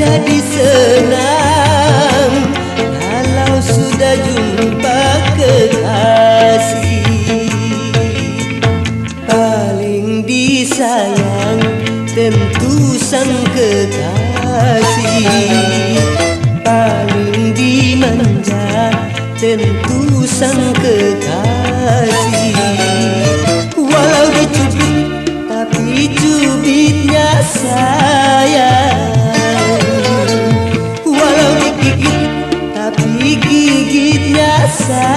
jadi senang. Kalau sudah jumpa kekasih paling disayang tentu sang kekasih. Paling dimanja tentu sang kekasih. Walau dicubit tapi cubitnya sayang higit na sa